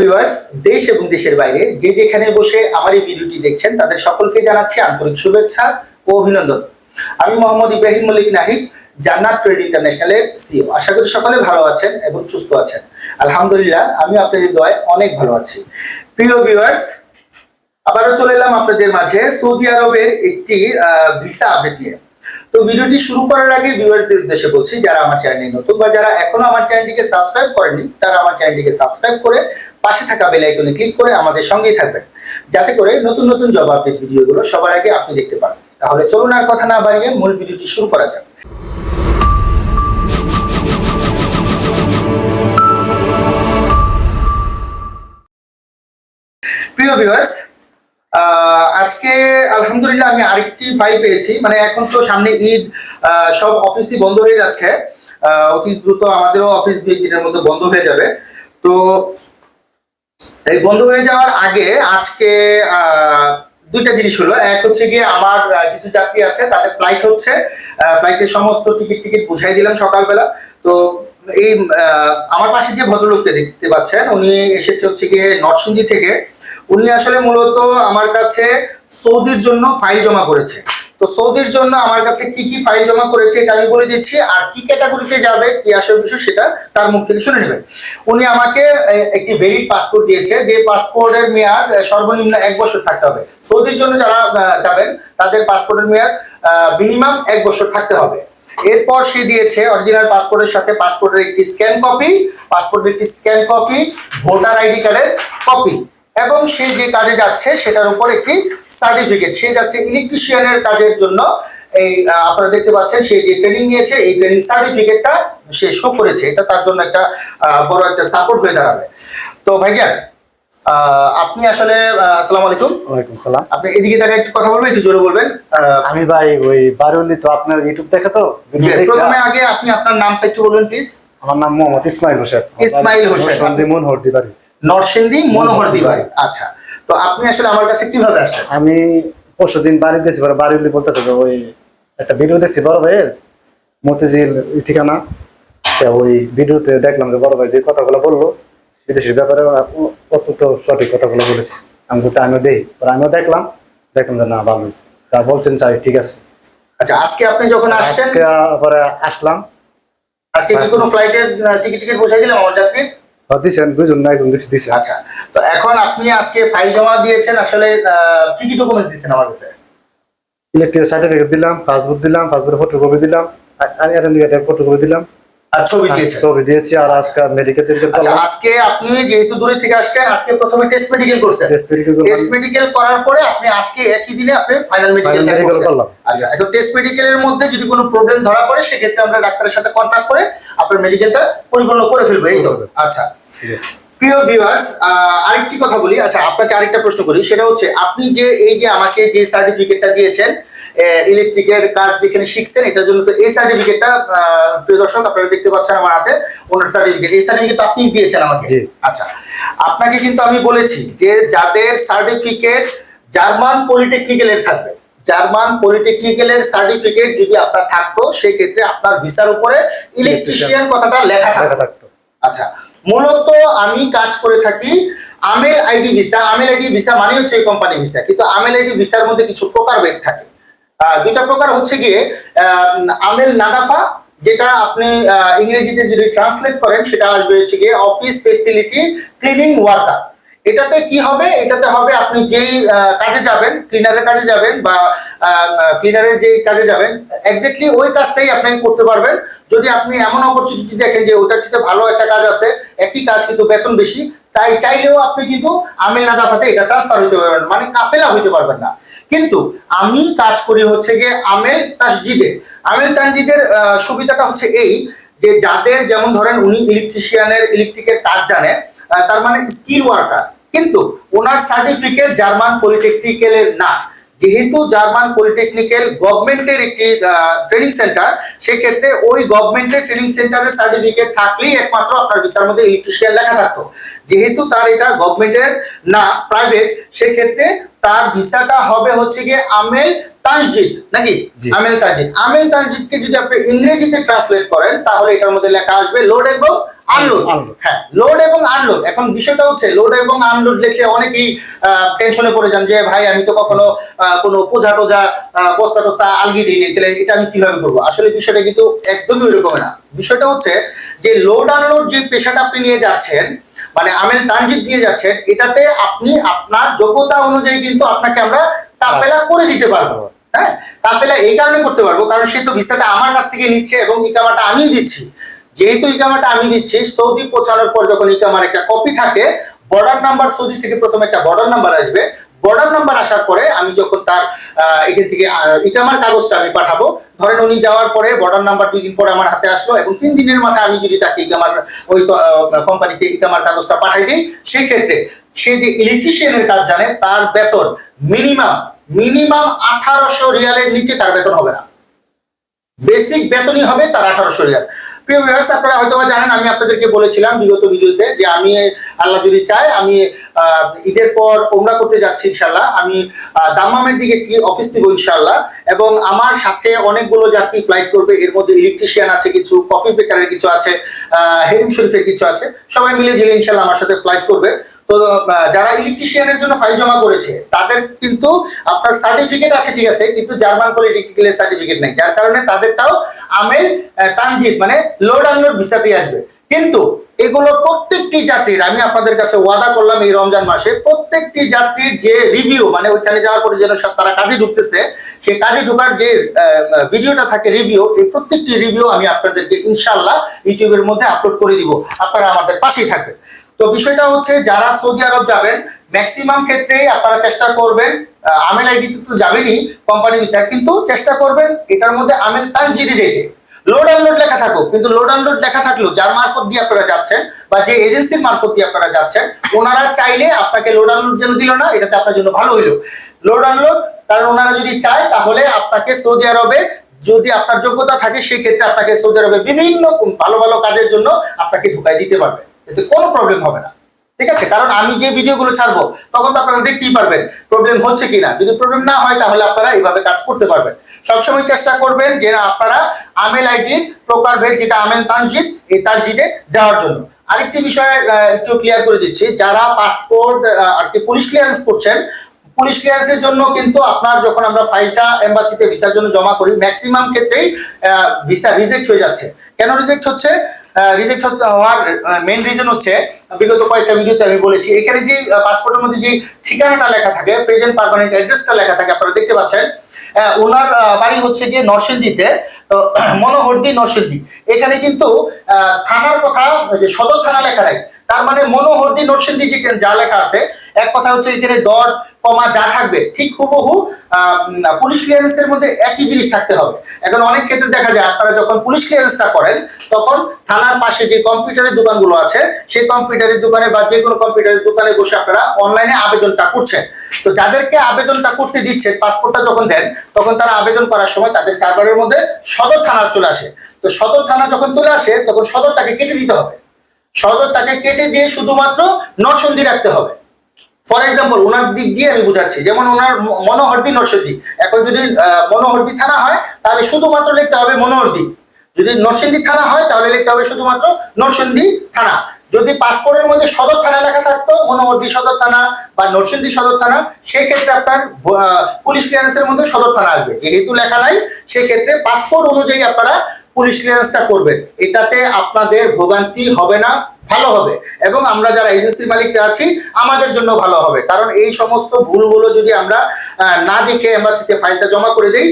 Viewers, দেশ এবং দেশের বাইরে যে যেখানে বসে আমার এই ভিডিওটি দেখছেন, তাদের সকলকে জানাচ্ছি আন্তরিক শুভেচ্ছা ও অভিনন্দন। আমি মোহাম্মদ ইব্রাহিম মল্লিক নাহিদ, জান্নাত ট্রেড ইন্টারন্যাশনালের সিও আশা করি সকলে ভালো আছেন এবং সুস্থ আছেন। আলহামদুলিল্লাহ, আমি আপনাদের দোয়ায় অনেক ভালো আছি। প্রিয় ভিউয়ার্স, আবারও চলে এলাম আপনাদের মাঝে সৌদি আরবের একটি ভিসা আপডেট নিয়ে। তো ভিডিওটি শুরু করার আগে ভিউয়ার্সদের উদ্দেশ্যে বলছি, যারা আমার চ্যানেলে নতুন বা যারা এখনও আমার চ্যানেলটিকে সাবস্ক্রাইব করেনি তারা আমার চ্যানেলটিকে সাবস্ক্রাইব করে পাশে থাকা বেল আইকনে ক্লিক করে আমাদের সঙ্গেই থাকবেন। যাতে করে নতুন নতুন জব আপডেট ভিডিওগুলো সবার আগে আপনি দেখতে পান। তাহলে চলুন আর কথা না বাড়িয়ে মূল ভিডিওটি শুরু করা যাক। প্রিয় ভিউয়ার্স আজকে আলহামদুলিল্লাহ আমি আরেকটি ফাইল পেয়েছি। মানে এখন তো সামনে ঈদ সব অফিসই বন্ধ হয়ে যাচ্ছে। অতি দ্রুত আমাদেরও অফিস দুই দিনের মধ্যে বন্ধ হয়ে যাবে। তো এই বন্ধ হয়ে যাওয়ার আগে আজকে দুইটা জিনিস হলো। এক হচ্ছে গিয়ে আমার কিছু যাত্রী আছে, তাদের ফ্লাইট হচ্ছে। ফ্লাইটের সমস্ত টিকিট টিকিট বুঝাই দিলাম সকালবেলা। তো এই আমার পাশে যে ভদ্রলোককে দেখতে পাচ্ছেন, উনি এসেছে হচ্ছে গিয়ে নরসিংদী থেকে। উনি আসলে মূলত আমার কাছে সৌদির জন্য ফাইল জমা করেছে। তো সৌদির জন্য আমার কাছে কি কি ফাইল জমা করেছে এটা আমি বলে দিচ্ছি, আর কি ক্যাটাগরিতে যাবে, কি আসল বিষয় সেটা তার মুখ থেকে শুনে নেবেন। উনি আমাকে একটি ভ্যালিড পাসপোর্ট দিয়েছে, যে পাসপোর্টের মেয়াদ সর্বনিম্ন এক বছর থাকতে হবে। সৌদির জন্য যারা যাবেন, তাদের পাসপোর্টের মেয়াদ মিনিমাম এক বছর থাকতে হবে। এরপর সে দিয়েছে অরিজিনাল পাসপোর্টের সাথে পাসপোর্টের একটি স্ক্যান কপি পাসপোর্টের একটি স্ক্যান কপি ভোটার আইডি কার্ডের কপি এবং সে যে কাজে যাচ্ছে সেটার উপর একটি সার্টিফিকেট সে যাচ্ছে ইলেকট্রিশিয়ানের কাজের জন্য। এই আপনারা দেখতে পাচ্ছেন সে যে ট্রেনিং নিয়েছে এই ট্রেনিং সার্টিফিকেটটা সে শো করেছে। এটা তার জন্য একটা বড় একটা সাপোর্ট হয়ে দাঁড়াবে। তো ভাইজান আপনি আসলে আসসালামু আলাইকুম। ওয়ালাইকুম সালাম। আপনি এদিকে তাকে একটু কথা বলবেন একটু জোরে বলবেন। আমি ভাই ওই বারুলি তো আপনার ইউটিউব দেখে তো? প্রথমে আগে আপনি আপনার নামটা একটু বলবেন প্লিজ আমার নাম মোহাম্মদ ইসমাইল হোসেন। ইসমাইল হোসেন। সন্দিমন হরদি বাড়ি নরসিংদী মনোহর দিবারি আচ্ছা তো আপনি আসলে আমার কাছে কীভাবে আসলেন? আমি পরশু দিন বাড়ি পরে বারুলি বলতেছে যে ওই একটা ভিডিও দেখছি বড় ভাইয়ের মতিঝিল ঠিকানা। তা ওই ভিডিওতে দেখলাম যে বড় ভাই যে কথাগুলো বলল বিদেশের ব্যাপারে অত্যন্ত সঠিক কথাগুলো বলেছে। আমি বলতে আমিও দেই। আমিও দেখলাম দেখলাম যে না ভালো তা বলছেন চাই ঠিক আছে। আচ্ছা আজকে আপনি যখন আসছেন পরে আসলাম। আজকে কি কোনো ফ্লাইটের টিকিট টিকিট বসাই দিলাম আমার যাত্রীর? আর দুজন না, একজন দিচ্ছে দিছে। আচ্ছা তো এখন আপনি আজকে ফাইল জমা দিয়েছেন, আসলে কি কি ডকুমেন্টস দিয়েছেন আমার কাছে? ইলেকট্রিক সার্টিফিকেট দিলাম পাসবুক দিলাম পাসবুকের ফটোকপি দিলাম, আর ফটোকপি দিলাম। আর ছবি দিয়েছেন। ছবি দিয়েছি আর আজকে মেডিকেল আচ্ছা আজকে আপনি যেহেতু দূরে থেকে আসছেন আজকে প্রথমে টেস্ট মেডিকেল করছেন। টেস্ট মেডিকেল করার পরে আপনি আজকে একই দিনে আপনি ফাইনাল মেডিকেল করলাম। আচ্ছা এখন টেস্ট মেডিকেলের মধ্যে যদি কোনো প্রবলেম ধরা পড়ে সেক্ষেত্রে আমরা ডাক্তারের সাথে কন্ট্যাক্ট করে আপনার মেডিকেলটা পরিপূর্ণ করে ফেলব এই তো? আচ্ছা। প্রিয় ভিউয়ার্স আরেকটি কথা বলি। আচ্ছা আপনাকে আরেকটা প্রশ্ন করি। সেটা হচ্ছে আপনি যে এই যে আমাকে যে সার্টিফিকেটটা দিয়েছেন ইলেকট্রিকের কাজ যেখানে শিখছেন এটার জন্য তো এই সার্টিফিকেটটা প্রিয় দর্শক আপনারা দেখতে পাচ্ছেন আমার হাতে ওনার সার্টিফিকেট এই সার্টিফিকেট আপনি দিয়েছেন আমাকে। আচ্ছা আপনাকে কিন্তু আমি বলেছি যে যাদের সার্টিফিকেট জার্মান পলিটেকনিক্যালের থাকবে জার্মান পলিটেকনিক্যালের সার্টিফিকেট যদি আপনার থাকতো সেক্ষেত্রে আপনার ভিসার উপরে ইলেকট্রিশিয়ান কথাটা লেখা থাকতো। আচ্ছা মূলত আমি কাজ করে থাকি আমেল আইডি ভিসা আমেল আইডি ভিসা মানে হচ্ছে কোম্পানি ভিসা কিন্তু আমেল আইডি ভিসার মধ্যে কিছু প্রকারভেদ থাকে। দুইটা প্রকার হচ্ছে গিয়ে আমেল নাদাফা, যেটা আপনি ইংরেজিতে যদি ট্রান্সলেট করেন, সেটা আসবে হচ্ছে গিয়ে অফিস ফেসিলিটি ক্লিনিং ওয়ার্কার এটাতে কি হবে? এটাতে হবে আপনি যেই কাজে যাবেন ক্লিনারের কাজে যাবেন বা ক্লিনারের যে কাজে যাবেন এক্স্যাক্টলি ওই কাজটাই আপনি করতে পারবেন। যদি আপনি এমন অপরচুনিটি দেখেন যে ওটার সাথে ভালো একটা কাজ আছে, একই কাজ কিন্তু বেতন বেশি, তাই চাইলেও আপনি কিন্তু আমিল নাদাফাতে এটা ট্রান্সফার হইতে পারবেন মানে কাফেলা হইতে পারবেন না। কিন্তু আমি কাজ করি হচ্ছে গিয়ে আমেল তাসজিদে। আমেল তানজিদের সুবিধাটা হচ্ছে এই যে যাদের যেমন ধরেন উনি ইলেকট্রিশিয়ানের ইলেকট্রিকের কাজ জানে তার মানে স্কিল ওয়ার্কার কিন্তু ওনার সার্টিফিকেট জার্মান পলিটেকনিক্যালের না। যেহেতু জার্মান পলিটেকনিক্যাল গভর্নমেন্টের একটি ট্রেনিং সেন্টার সেক্ষেত্রে ওই গভর্নমেন্টের ট্রেনিং সেন্টারের সার্টিফিকেট থাকলেই একমাত্র আপনার ভিসার মধ্যে ইলেকট্রিশিয়ান লেখা থাকতো। যেহেতু তার এটা গভর্নমেন্টের না প্রাইভেট সেক্ষেত্রে তার ভিসাটা হবে হচ্ছে গিয়ে আমেল তাসজিদ নাকি। আমেল তাসজিদ আমেল তাসজিদকে যদি আপনি ইংরেজিতে ট্রান্সলেট করেন তাহলে এটার মধ্যে লেখা আসবে লোড এবং আনলোড. হ্যাঁ লোড এবং আনলোড এখন বিষয়টা হচ্ছে লোড এবং আনলোড লিখলে অনেকেই টেনশনে পড়ে যান যে ভাই আমি তো কখনো কোনো পোজা টোজা আহ, বস্তা টস্তা আলগি দিইনি। তাহলে এটা আমি কীভাবে করব? আসলে বিষয়টা কিন্তু একদমই ওইরকম না। বিষয়টা হচ্ছে যে লোড আনলোড যে পেশাটা আপনি নিয়ে যাচ্ছেন মানে আমেল তানজিদ নিয়ে যাচ্ছেন এটাতে আপনি আপনার যোগ্যতা অনুযায়ী কিন্তু আপনাকে আমরা কাফেলা করে দিতে পারব। হ্যাঁ। কাফেলা এই কারণে করতে পারব। কারণ সে তো ভিসাটা আমার কাছ থেকে নিচ্ছে এবং ইকামাটা আমিই দিচ্ছি। যেহেতু ইকামাটা আমি দিচ্ছি, সৌদি পৌঁছানোর পর যখন ইকামার একটা কপি থাকে বর্ডার নাম্বার সৌদি থেকে প্রথমে একটা বর্ডার নাম্বার আসবে। বর্ডার নাম্বার আসার পরে আমি যখন তার এখান থেকে ইকামার কাগজটা আমি পাঠাবো, ধরেন উনি যাওয়ার পরে বর্ডার নাম্বার দুই দিন পরে আমার হাতে আসলো এবং তিন দিনের মাথায় আমি যদি তাকে ইকামার, ওই কোম্পানিতে ইকামার কাগজটা পাঠাই দিই, সেক্ষেত্রে সে যে ইলেকট্রিশিয়ানের কাজ জানে, তার বেতন মিনিমাম মিনিমাম আঠারোশো রিয়ালের নিচে তার বেতন হবে না। বেসিক বেতনই হবে তার আঠারোশো রিয়াল। প্রিয় ভিউয়ার্স আপনারা হয়তো জানেন, আমি আপনাদেরকে বলেছিলাম বিগত ভিডিওতে যে আমি, আল্লাহ যদি চায়, আমি ঈদের পর ওমরা করতে যাচ্ছি ইনশাল্লাহ আমি দাম্মামের দিকে একটি অফিস দিব ইনশাল্লাহ এবং আমার সাথে অনেকগুলো যাত্রী ফ্লাইট করবে। এর মধ্যে ইলেকট্রিশিয়ান আছে কিছু কফি বেকারের কিছু আছে হেরিম শরীফের কিছু আছে। সবাই মিলে জিলে ইনশাল্লাহ আমার সাথে ফ্লাইট করবে। তো যারা ইলেকট্রিশিয়ানের জন্য ফাইল জমা করেছে, তাদের কিন্তু আপনার সার্টিফিকেট আছে, ঠিক আছে, কিন্তু জার্মান পলিটেকনিক্যালের সার্টিফিকেট নেই। যার কারণে তাদেরটাও আমেল তানজিদ মানে লোড আনলোড ভিসাতে আসবে। কিন্তু এগুলো প্রত্যেকটি যাত্রীর, আমি আপনাদের কাছে ওয়াদা করলাম এই রমজান মাসে, প্রত্যেকটি যাত্রীর যে রিভিউ মানে ওইখানে যাওয়ার পরে যেন তারা কাজে ঢুকতেছে, সে কাজে ঢোকার যে ভিডিওটা থাকে রিভিউ এই প্রত্যেকটি রিভিউ আমি আপনাদেরকে ইনশাল্লাহ ইউটিউবের মধ্যে আপলোড করে দিব। আপনারা আমাদের পাশেই থাকবেন। তো বিষয়টা হচ্ছে যারা সৌদি আরব যাবেন ম্যাক্সিমাম ক্ষেত্রে আপনারা চেষ্টা করবেন আমেল আইডি তো যাবেনই কোম্পানি ভিসা কিন্তু চেষ্টা করবেন এটার মধ্যে আমেল তানজিদে যেতে। লোড আনলোড লেখা থাকুক, কিন্তু লোড আনলোড লেখা থাকলেও যার মারফত দিয়ে আপনারা যাচ্ছেন বা যে এজেন্সির মারফত দিয়ে আপনারা যাচ্ছেন, ওনারা চাইলে আপনাকে লোড আনলোড যেন দিল না, এটাতে আপনার জন্য ভালো হইল। লোড আনলোড কারণ ওনারা যদি চায়, তাহলে আপনাকে সৌদি আরবে যদি আপনার যোগ্যতা থাকে, সেক্ষেত্রে আপনাকে সৌদি আরবে বিভিন্ন ভালো ভালো কাজের জন্য আপনাকে ঢুকাই দিতে পারবে। এতে কোনো প্রবলেম হবে না। ঠিক আছে? কারণ আমি যে ভিডিওগুলো ছাড়বো, তখন তো আপনারা দেখতেই পারবেন প্রবলেম হচ্ছে কিনা। যদি প্রবলেম না হয়, তাহলে আপনারা এইভাবে কাজ করতে পারবেন। সবসময় চেষ্টা করবেন যে আপনারা আমেল আইডির প্রকার ভেদ, যেটা আমেল তানজিদ, এই তানজিদে যাওয়ার জন্য। আরেকটি বিষয় একটু ক্লিয়ার করে দিচ্ছি। যারা পাসপোর্ট আর কি পুলিশ ক্লিয়ারেন্স করছেন পুলিশ ক্লিয়ারেন্সের জন্য কিন্তু আপনার যখন আমরা ফাইলটা এম্বাসিতে ভিসার জন্য জমা করি ম্যাক্সিমাম ক্ষেত্রেই ভিসা রিজেক্ট হয়ে যাচ্ছে। কেন রিজেক্ট হচ্ছে? রিজেক্ট হচ্ছে হওয়ার মেন রিজন হচ্ছে, বিগত কয়েকটা ভিডিওতে আমি বলেছি। এখানে যে পাসপোর্টের মধ্যে যে ঠিকানাটা লেখা থাকে প্রেজেন্ট পারমানেন্ট অ্যাড্রেসটা লেখা থাকে, আপনারা দেখতে পাচ্ছেন। ওনার বাড়ি হচ্ছে গিয়ে নরসিংদীতে, তো মনোহরদি, নরসিংদী। এখানে কিন্তু থানার কথা যে সদর থানা লেখা নাই। তার মানে মনোহরদি, নরসিংদী যে যা লেখা আছে এক কথা হচ্ছে এখানে ডট কমা যা থাকবে, ঠিক হুবহু পুলিশ ক্লিয়ারেন্সের মধ্যে একই জিনিস থাকতে হবে। এখন অনেক ক্ষেত্রে দেখা যায় আপনারা যখন পুলিশ ক্লিয়ারেন্সটা করেন, তখন থানার পাশে যে কম্পিউটারের দোকানগুলো আছে, সেই কম্পিউটারের দোকানে বা যে কোনো কম্পিউটারের দোকানে বসে আপনারা অনলাইনে আবেদনটা করছেন। তো যাদেরকে আবেদনটা করতে দিচ্ছে পাসপোর্টটা যখন দেন, তখন তারা আবেদন করার সময় তাদের সার্ভারের মধ্যে সদর থানা চলে আসে। তো সদর থানা যখন চলে আসে, তখন সদরটাকে কেটে দিতে হবে। সদরটাকে কেটে দিয়ে শুধুমাত্র নরসন্ধি রাখতে হবে। ফর এক্সাম্পল ওনার দিক দিয়ে আমি বুঝাচ্ছি, যেমন ওনার মনোহরদি নরসিংদী এখন যদি মনোহরদি থানা হয়, তাহলে শুধুমাত্র লিখতে হবে মনোহরদি। যদি নরসিংদী থানা হয়, তাহলে লিখতে হবে শুধুমাত্র নরসিংদী থানা। যদি পাসপোর্টের মধ্যে সদর থানা লেখা থাকতো, মনোহরদি সদর থানা বা নরসিংদী সদর থানা, সেক্ষেত্রে আপনার পুলিশ ক্লিয়ারেন্সের মধ্যে সদর থানা আসবে। যেহেতু লেখা নাই, সেক্ষেত্রে পাসপোর্ট অনুযায়ী আপনারা পুলিশ ক্লিয়ারেন্সটা করবেন। এটাতে আপনাদের ভোগান্তি হবে না। ভালো হবে। এবং আমরা যারা এজেন্সির মালিকরা আছি, আমাদের জন্য ভালো হবে। কারণ এই সমস্ত ভুলগুলো যদি আমরা না দেখে এম্বাসিতে ফাইলটা জমা করে দিই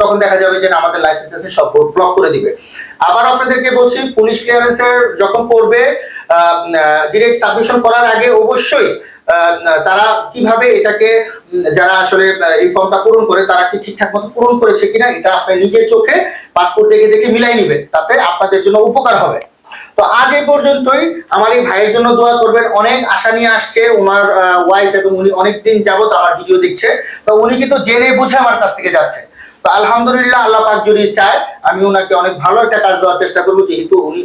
তখন দেখা যাবে যে আমাদের লাইসেন্স সব ব্লক করে দিবে। আবার আপনাদেরকে বলছি পুলিশ ক্লিয়ারেন্সের যখন করবে ডিরেক্ট সাবমিশন করার আগে অবশ্যই তারা কীভাবে এটাকে যারা আসলে এই ফর্মটা পূরণ করে, তারা কি ঠিকঠাক মতো পূরণ করেছে কিনা, এটা আপনি নিজের চোখে পাসপোর্ট দেখে দেখে মিলাই নেবেন। তাতে আপনাদের জন্য উপকার হবে। তো আজ এই পর্যন্তই। আমার এই ভাইয়ের জন্য দোয়া করবেন। অনেক আশা নিয়ে আসছে ওনার ওয়াইফ এবং উনি অনেক দিন যাবত আমার ভিডিও দেখছে। তো উনি কিন্তু জেনে বুঝে আমার কাছ থেকে যাচ্ছে। তো আলহামদুলিল্লাহ আল্লাহ পাক যদি চায়, আমি ওনাকে অনেক ভালো একটা কাজ দেওয়ার চেষ্টা করব, যেহেতু উনি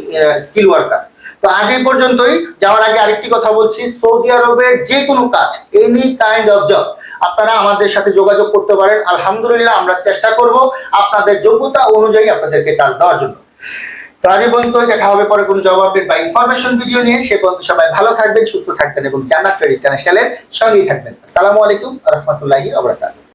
স্কিল ওয়ার্কার তো আজ এই পর্যন্তই। যাওয়ার আগে আরেকটি কথা বলছি, সৌদি আরবের যে কোনো কাজ এনি কাইন্ড অফ জব আপনারা আমাদের সাথে যোগাযোগ করতে পারেন। আলহামদুলিল্লাহ আমরা চেষ্টা করব আপনাদের যোগ্যতা অনুযায়ী আপনাদেরকে কাজ দেওয়ার জন্য। তো আজ পর্যন্ত দেখা হবে পরে কোনো জব আপডেট বা ইনফরমেশন ভিডিও নিয়ে। সে পর্যন্ত সবাই ভালো থাকবেন, সুস্থ থাকবেন এবং জানা ক্রেডিট চ্যানেলের সঙ্গেই থাকবেন। আসসালামু আলাইকুম রহমতুল্লাহি আবরাকাত